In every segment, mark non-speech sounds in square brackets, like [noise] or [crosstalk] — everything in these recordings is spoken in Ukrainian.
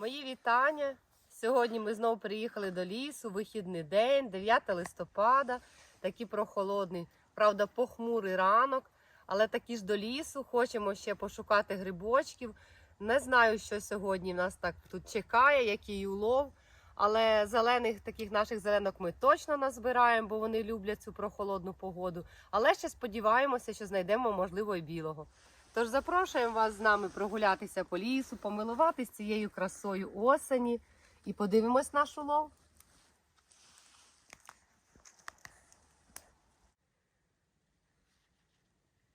Мої вітання. Сьогодні ми знову приїхали до лісу, вихідний день, 9 листопада, такий прохолодний, правда, похмурий ранок, але такі ж до лісу. Хочемо ще пошукати грибочків. Не знаю, що сьогодні нас так тут чекає, який улов. Але зелених таких наших зеленок ми точно назбираємо, бо вони люблять цю прохолодну погоду. Але ще сподіваємося, що знайдемо, можливо, і білого. Тож запрошуємо вас з нами прогулятися по лісу, помилуватись цією красою осені і подивимось наш улов.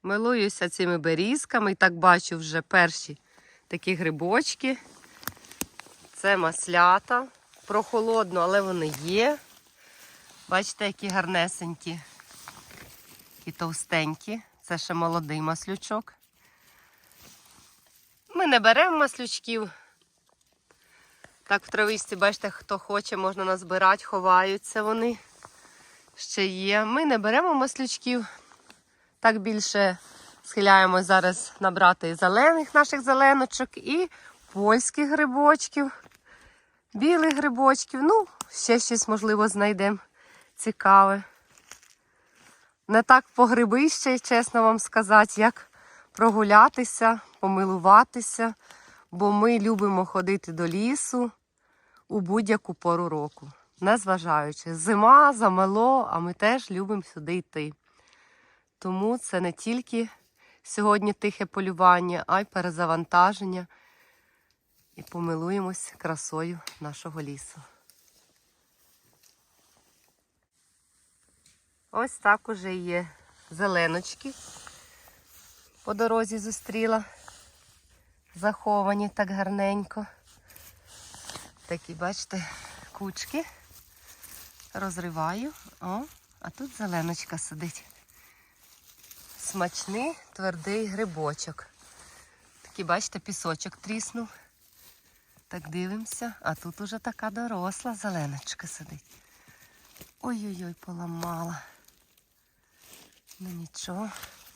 Милуюся цими берізками і так бачу вже перші такі грибочки. Це маслята. Прохолодно, але вони є. Бачите, які гарнесенькі і товстенькі. Це ще молодий маслючок. Ми не беремо маслючків. Так, в травичці, бачите, хто хоче, можна назбирати, ховаються вони. Ще є. Ми не беремо маслючків. Так більше схиляємось зараз набрати зелених наших зеленочок і польських грибочків, білих грибочків. Ну, ще щось, можливо, знайдемо цікаве. Не так по гриби ще, чесно вам сказати, як прогулятися, помилуватися, бо ми любимо ходити до лісу у будь-яку пору року. Незважаючи, зима, замело, а ми теж любимо сюди йти. Тому це не тільки сьогодні тихе полювання, а й перезавантаження. І помилуємось красою нашого лісу. Ось так уже є зеленочки. По дорозі зустріла. Заховані так гарненько. Такі, бачите, кучки. Розриваю. О, а тут зеленочка сидить. Смачний твердий грибочок. Такий, бачите, пісочок тріснув. Так дивимося, а тут уже така доросла зеленочка сидить. Ой-ой-ой, поламала. Ну нічого.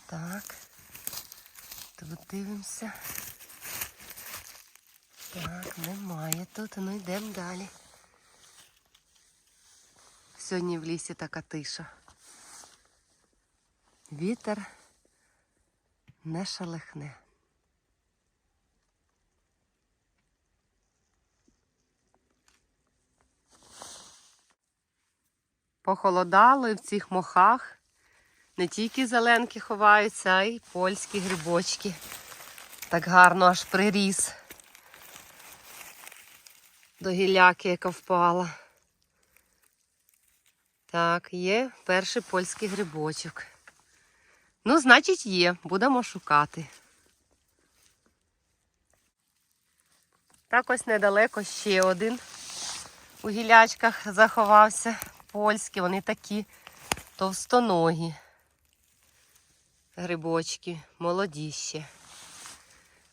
Так. Тут дивимося. Так, немає тут, ну йдемо далі. Сьогодні в лісі така тиша. Вітер не шелехне. Похолодало і в цих мохах не тільки зеленки ховаються, а й польські грибочки. Так гарно аж приріс до гіляки, яка впала. Так, є перший польський грибочок. Ну, значить, є. Будемо шукати. Так ось недалеко ще один у гілячках заховався. Польські, вони такі товстоногі. Грибочки, молоді ще.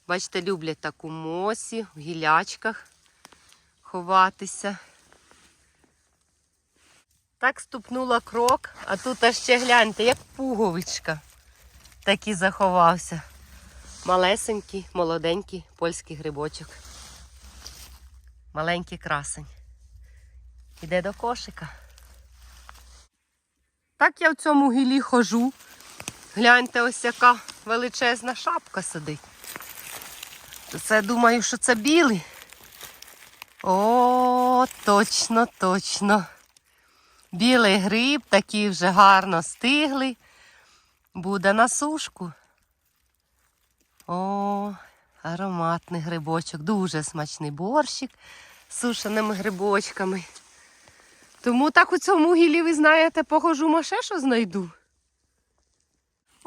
Бачите, люблять таку мосі, в гілячках ховатися. Так ступнула крок, а тут аж ще гляньте, як пуговичка. Такий заховався. Малесенький, молоденький польський грибочок. Маленький красень. Іде до кошика. Так я в цьому гілі хожу. Гляньте, ось яка величезна шапка сидить. Це думаю, що це білий. О, точно, точно. Білий гриб, такий вже гарно стиглий. Буде на сушку. О, ароматний грибочок. Дуже смачний борщик з сушеними грибочками. Тому так у цьому гілі, ви знаєте, похожу, ма ще що знайду.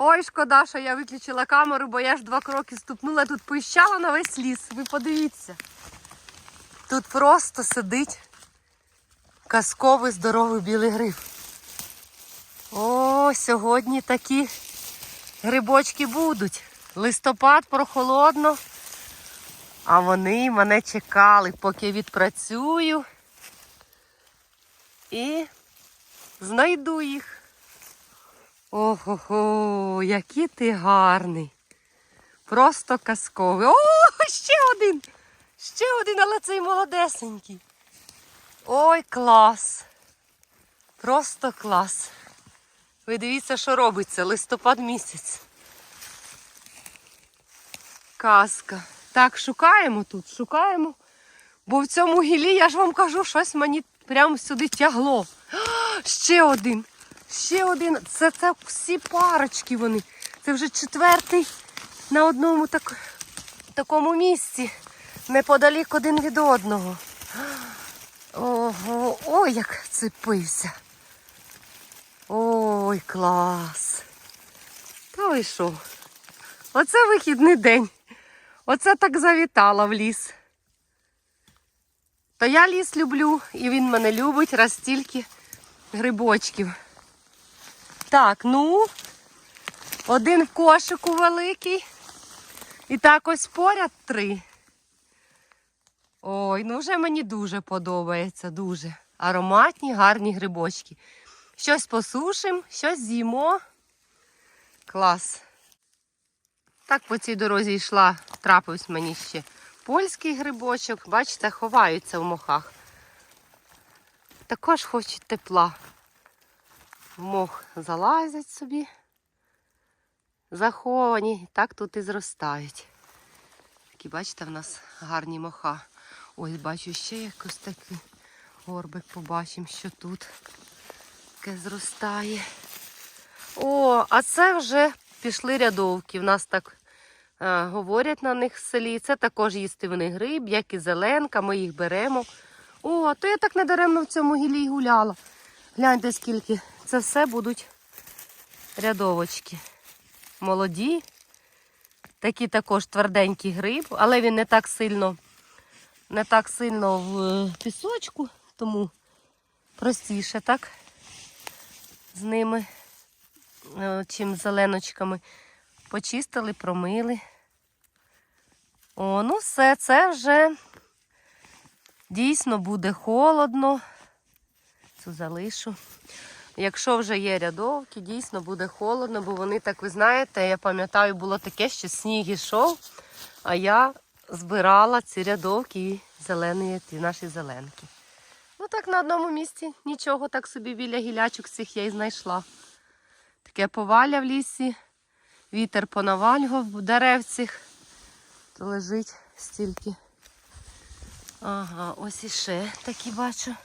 Ой, шкода, що я виключила камеру, бо я ж два кроки ступнула, тут поїщала на весь ліс. Ви подивіться. Тут просто сидить казковий здоровий білий гриб. О, сьогодні такі грибочки будуть. Листопад прохолодно. А вони мене чекали, поки відпрацюю. І знайду їх. Ого, який ти гарний. Просто казковий. О, ще один. Ще один, але цей молодесенький. Ой, клас. Просто клас. Ви дивіться, що робиться. Листопад місяць. Казка. Так, шукаємо тут, шукаємо. Бо в цьому гілі, я ж вам кажу, щось мені прямо сюди тягло. Ще один. Ще один. Це, це всі парочки вони. Це вже четвертий на одному так, такому місці. Неподалік один від одного. Ого, ой, як цепився. Ой, клас. Та ви що? Оце вихідний день. Оце так завітала в ліс. Та я ліс люблю, і він мене любить, раз стільки грибочків. Так, ну, один в кошику великий. І так ось поряд три. Ой, ну вже мені дуже подобається, дуже. Ароматні, гарні грибочки. Щось посушимо, щось з'їмо. Клас. Так по цій дорозі йшла, трапився мені ще польський грибочок. Бачите, ховаються в мохах. Також хочуть тепла. Мох залазять собі. Заховані, так тут і зростають. Такі, бачите, в нас гарні моха. Ось бачу ще якось такий горбик побачимо, що тут таке зростає. О, а це вже пішли рядовки. В нас так е, говорять на них в селі. Це також їстивний гриб, як і зеленка, ми їх беремо. О, а то я так недаремно в цьому гілі гуляла. Гляньте, скільки. Це все будуть рядовочки. Молоді. Такий також тверденький гриб, але він не так сильно, не так сильно в е, пісочку, тому простіше так з ними, е, чим зеленочками. Почистили, промили. О, ну все, це вже дійсно буде холодно. Цю залишу. Якщо вже є рядовки, дійсно буде холодно, бо вони так, ви знаєте, я пам'ятаю, було таке, що сніг ішов, а я збирала ці рядовки і зелені, ті наші зеленки. Ну так на одному місці нічого так собі біля гілячок цих я і знайшла. Таке поваля в лісі, вітер понавалював в деревцях, то лежить стільки. Ага, ось іще такі бачу.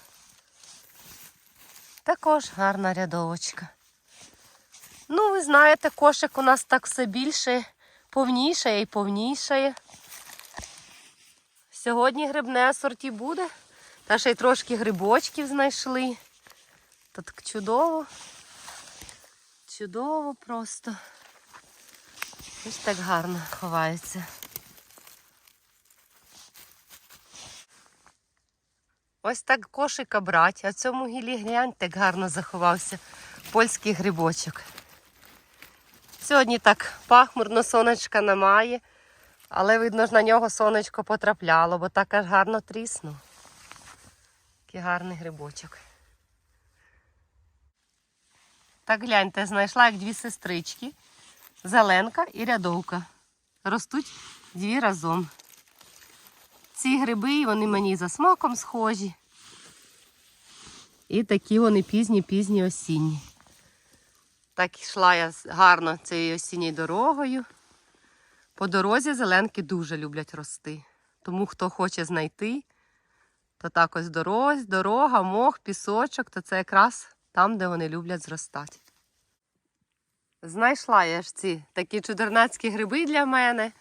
Також гарна рядовочка. Ну, ви знаєте, кошик у нас так все більше, повнішає і повнішає. Сьогодні грибне асорті буде. Та ще й трошки грибочків знайшли. Та так чудово. Чудово просто. Ось так гарно ховається. Ось так кошика брать, а цьому гілі глянь, так гарно заховався польський грибочок. Сьогодні так пахмурно сонечка немає, але видно ж на нього сонечко потрапляло, бо так аж гарно тріснув. Такий гарний грибочок. Так гляньте, знайшла як дві сестрички. Зеленка і рядовка. Ростуть дві разом. Ці гриби, вони мені за смаком схожі. І такі вони пізні-пізні осінні. Так йшла я гарно цією осінньою дорогою. По дорозі зеленки дуже люблять рости. Тому хто хоче знайти, то так ось дорозь, дорога, мох, пісочок, то це якраз там, де вони люблять зростати. Знайшла я ж ці такі чудернацькі гриби для мене.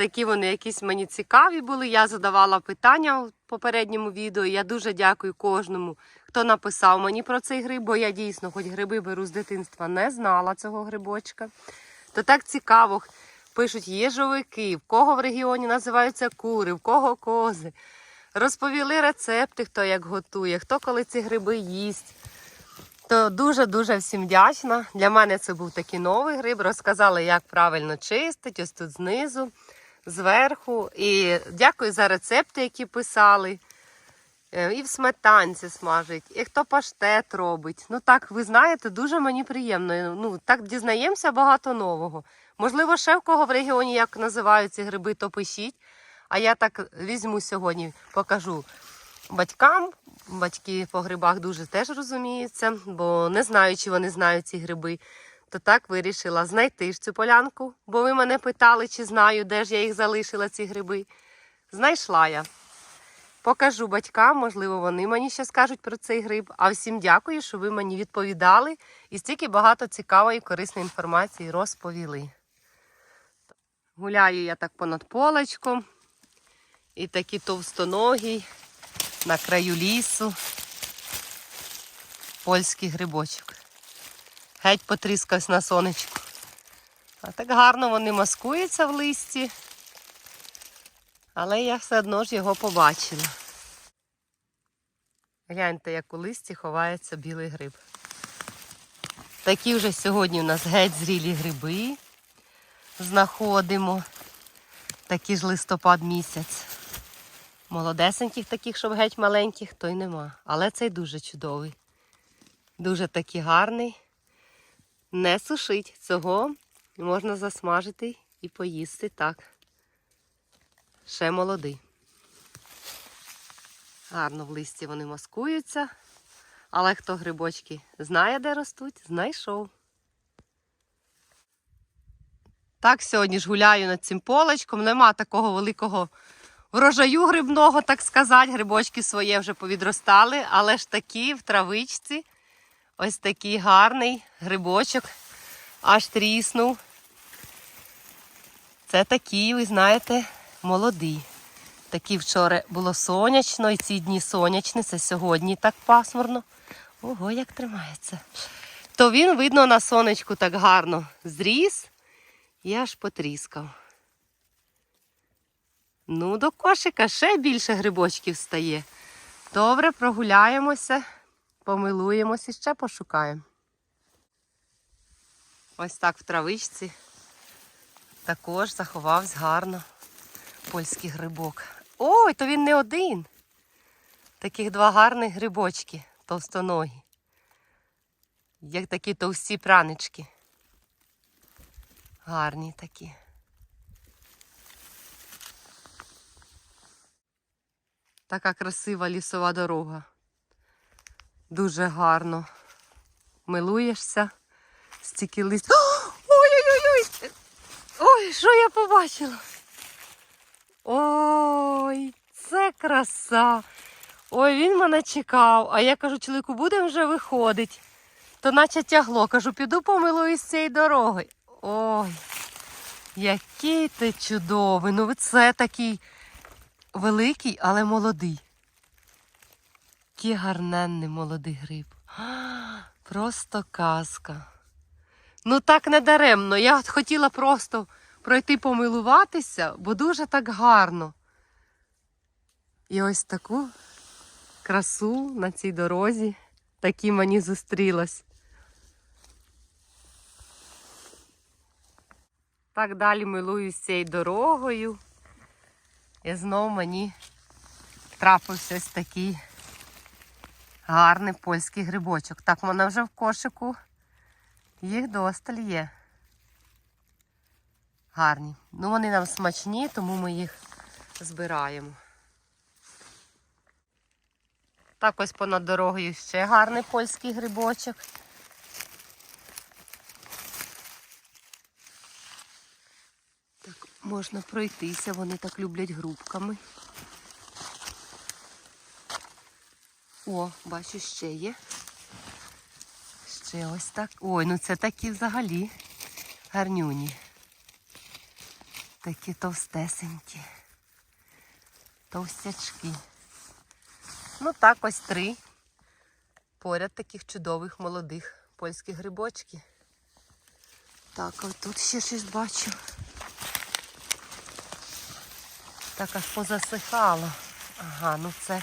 Такі вони якісь мені цікаві були. Я задавала питання в попередньому відео. Я дуже дякую кожному, хто написав мені про цей гриб, бо я дійсно, хоч гриби беру з дитинства, не знала цього грибочка. То так цікаво. Пишуть їжовики, в кого в регіоні називаються кури, в кого кози. Розповіли рецепти, хто як готує, хто коли ці гриби їсть. То дуже-дуже всім вдячна. Для мене це був такий новий гриб. Розказали, як правильно чистить, ось тут знизу, зверху. І дякую за рецепти, які писали. Е, І в сметанці смажить, і хто паштет робить. Ну так, ви знаєте, дуже мені приємно. Ну, так дізнаємося багато нового. Можливо, ще в кого в регіоні як називають ці гриби, то пишіть. А я так візьму сьогодні, покажу батькам. Батьки по грибах дуже теж розуміються, бо не знаю, чи вони знають ці гриби. То так вирішила знайти ж цю полянку, бо ви мене питали, чи знаю, де ж я їх залишила, ці гриби. Знайшла я. Покажу батькам, можливо, вони мені ще скажуть про цей гриб. А всім дякую, що ви мені відповідали і стільки багато цікавої корисної інформації розповіли. Гуляю я так понад полочком. І такий товстоногий на краю лісу. Польський грибочок. Геть потріскався на сонечку. А так гарно вони маскуються в листі. Але я все одно ж його побачила. Гляньте, як у листі ховається білий гриб. Такі вже сьогодні у нас геть зрілі гриби знаходимо. Такий ж листопад місяць. Молодесеньких таких, щоб геть маленьких, то й нема. Але цей дуже чудовий. Дуже такий гарний. Не сушить. Цього можна засмажити і поїсти так. Ще молодий. Гарно в листі вони маскуються. Але хто грибочки знає, де ростуть, знайшов. Так, сьогодні ж гуляю над цим полочком. Нема такого великого врожаю грибного, так сказати. Грибочки своє вже повідростали, але ж такі в травичці. Ось такий гарний грибочок. Аж тріснув. Це такий, ви знаєте, молодий. Такий вчора було сонячно, і ці дні сонячні, це сьогодні так пасмурно. Ого, як тримається. То він, видно, на сонечку так гарно зріс і аж потріскав. Ну, до кошика ще більше грибочків стає. Добре, прогуляємося, помилуємося і ще пошукаємо. Ось так в травичці також заховався гарно польський грибок. Ой, то він не один. Таких два гарних грибочки товстоногі. Як такі товсті пранички. Гарні такі. Така красива лісова дорога. Дуже гарно. Милуєшся, стільки лист. [gasps] Ой-ой-ой! Ой, що я побачила? Ой, це краса. Ой, він мене чекав. А я кажу, чоловіку, будемо вже виходити. То наче тягло. Кажу, піду помилуюсь цієї дороги. Ой, який ти чудовий. Ну, це такий великий, але молодий. Який гарненний молодий гриб. Просто казка. Ну так не даремно. Я от хотіла просто пройти помилуватися, бо дуже так гарно. І ось таку красу на цій дорозі такі мені зустрілась. Так далі милуюсь цією дорогою. І знов мені трапився ось такий гарний польський грибочок. Так, вона вже в кошику. Їх досталь є. Гарні. Ну, вони нам смачні, тому ми їх збираємо. Так ось понад дорогою ще гарний польський грибочок. Так, можна пройтися, вони так люблять грубками. О, бачу, ще є. Ще ось так. Ой, ну це такі взагалі гарнюні. Такі товстесенькі. Товстячки. Ну так, ось три. Поряд таких чудових молодих польських грибочків. Так, а тут ще щось бачу. Так аж позасихало. Ага, ну це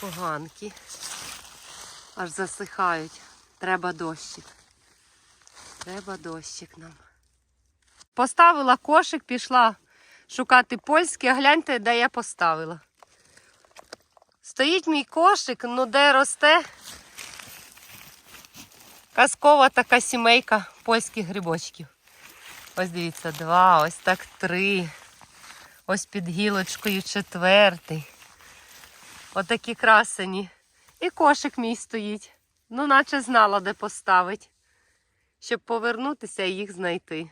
поганки. Аж засихають. Треба дощик. Треба дощик нам. Поставила кошик, пішла шукати польський, а гляньте, де я поставила. Стоїть мій кошик, ну де росте казкова така сімейка польських грибочків. Ось дивіться, два, ось так три. Ось під гілочкою четвертий. Отакі красені. І кошик мій стоїть. Ну, наче знала, де поставить. Щоб повернутися і їх знайти.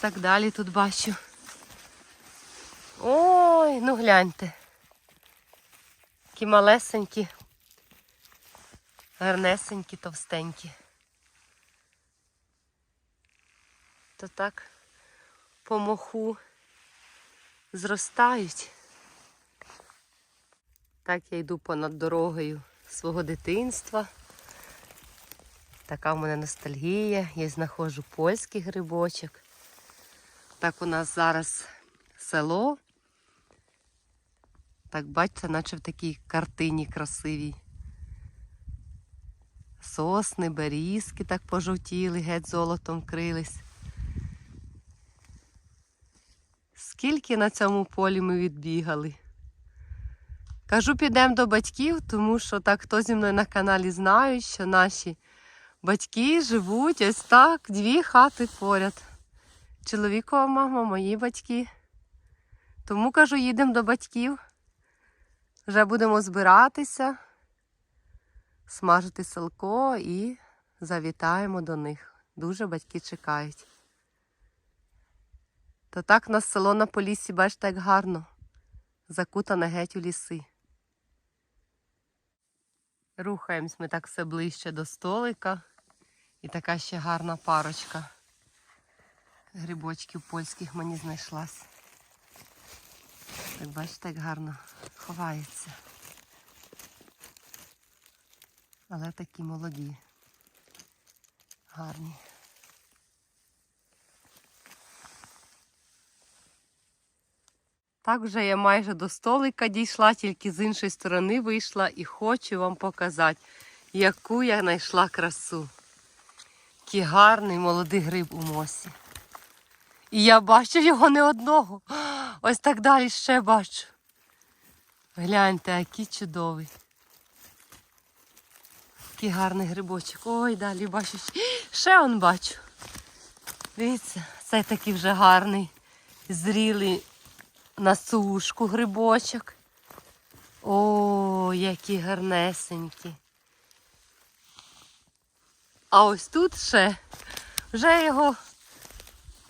Так далі тут бачу. Ой, ну гляньте. Такі малесенькі, гарнесенькі, товстенькі. То так по моху зростають. Так я йду понад дорогою свого дитинства. Така в мене ностальгія. Я знаходжу польський грибочок. Так у нас зараз село. Так, бачите, наче в такій картині красивій. Сосни, берізки так пожовтіли, геть золотом крились. Скільки на цьому полі ми відбігали. Кажу, підемо до батьків, тому що так хто зі мною на каналі знають, що наші батьки живуть ось так, дві хати поряд. Чоловікова мама, мої батьки. Тому кажу, їдемо до батьків. Вже будемо збиратися, смажити селко і завітаємо до них. Дуже батьки чекають. То так нас село на полісі, бачите, як гарно. Закутане геть у ліси. Рухаємось ми так все ближче до столика. І така ще гарна парочка грибочків польських мені знайшлась. Так бачите, як гарно ховається. Але такі молоді. Гарні. Так вже я майже до столика дійшла, тільки з іншої сторони вийшла і хочу вам показати, яку я знайшла красу. Який гарний молодий гриб у мосі. І я бачу його не одного. Ось так далі ще бачу. Гляньте, який чудовий. Який гарний грибочок. Ой, далі бачу. Ще он бачу. Дивіться, цей такий вже гарний, зрілий на сушку грибочок. О, які гарнесенькі. А ось тут ще вже його,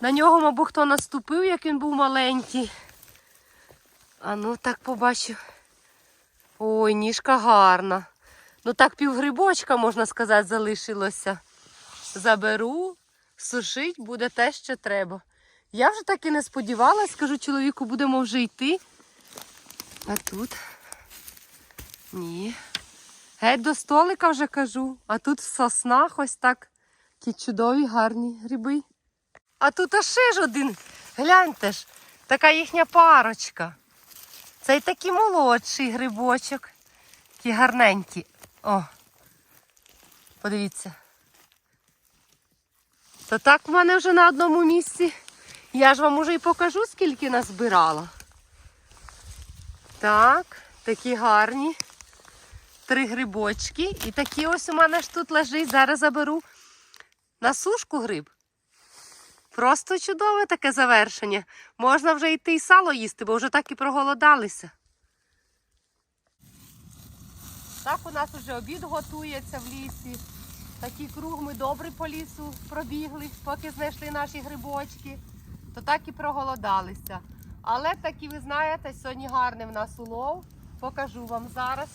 на нього, мабуть, хто наступив, як він був маленький. А ну так побачу. Ой, ніжка гарна. Ну так півгрибочка, можна сказати, залишилося. Заберу, сушить буде те, що треба. Я вже так і не сподівалась, кажу чоловіку, будемо вже йти. А тут ні. Геть до столика вже кажу, а тут в соснах ось так ті чудові гарні гриби. А тут аж ж один. Гляньте ж, така їхня парочка. Це й такий молодший грибочок. Такі гарненькі. О, подивіться. То так в мене вже на одному місці. Я ж вам уже і покажу, скільки назбирала. Так, такі гарні. Три грибочки. І такі ось у мене ж тут лежить. Зараз заберу на сушку гриб. Просто чудове таке завершення. Можна вже йти і сало їсти, бо вже так і проголодалися. Так у нас вже обід готується в лісі. Такий круг ми добре по лісу пробігли, поки знайшли наші грибочки, то так і проголодалися. Але таки, ви знаєте, сьогодні гарний в нас улов. Покажу вам зараз.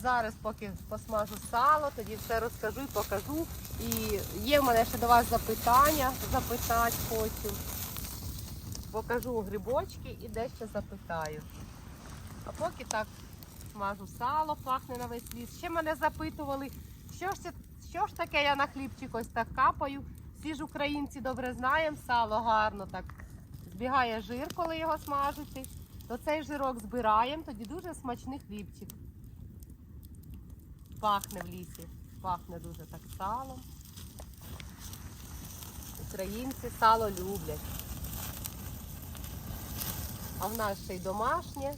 Зараз, поки посмажу сало, тоді все розкажу і покажу. І є в мене ще до вас запитання, запитати хочу. Покажу грибочки і дещо запитаю. А поки так смажу сало, пахне на весь ліс. Ще мене запитували, що ж, це, що ж таке я на хлібчик ось так капаю. Всі ж українці добре знаємо, сало гарно так збігає жир, коли його смажити. То цей жирок збираємо, тоді дуже смачний хлібчик. Пахне в лісі, пахне дуже так салом. Українці сало люблять. А в нас ще й домашнє,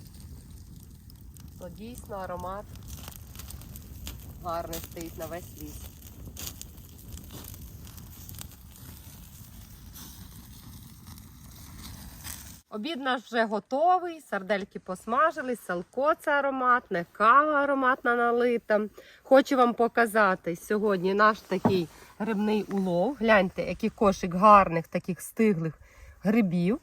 то дійсно аромат гарний стоїть на весь ліс. Обід наш вже готовий, сардельки посмажились, салко це ароматне, кава ароматна налита. Хочу вам показати сьогодні наш такий грибний улов. Гляньте, який кошик гарних, таких стиглих грибів.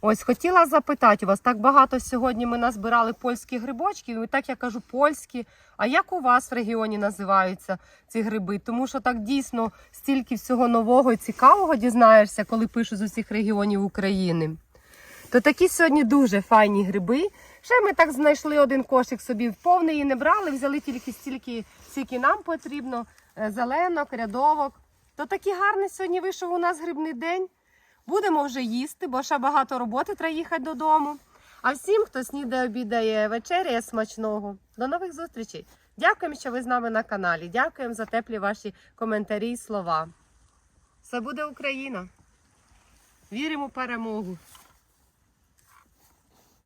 Ось хотіла запитати у вас, так багато сьогодні ми назбирали польських грибочків, і так я кажу польські. А як у вас в регіоні називаються ці гриби? Тому що так дійсно стільки всього нового і цікавого дізнаєшся, коли пишу з усіх регіонів України. То такі сьогодні дуже файні гриби. Ще ми так знайшли один кошик собі повний і не брали, взяли тільки стільки, скільки нам потрібно, е, зеленок, рядовок. То такий гарний сьогодні вийшов у нас грибний день. Будемо вже їсти, бо ще багато роботи треба їхати додому. А всім, хто снідає, обідає, вечеряє смачного. До нових зустрічей. Дякуємо, що ви з нами на каналі. Дякуємо за теплі ваші коментарі і слова. Все буде Україна. Віримо в перемогу.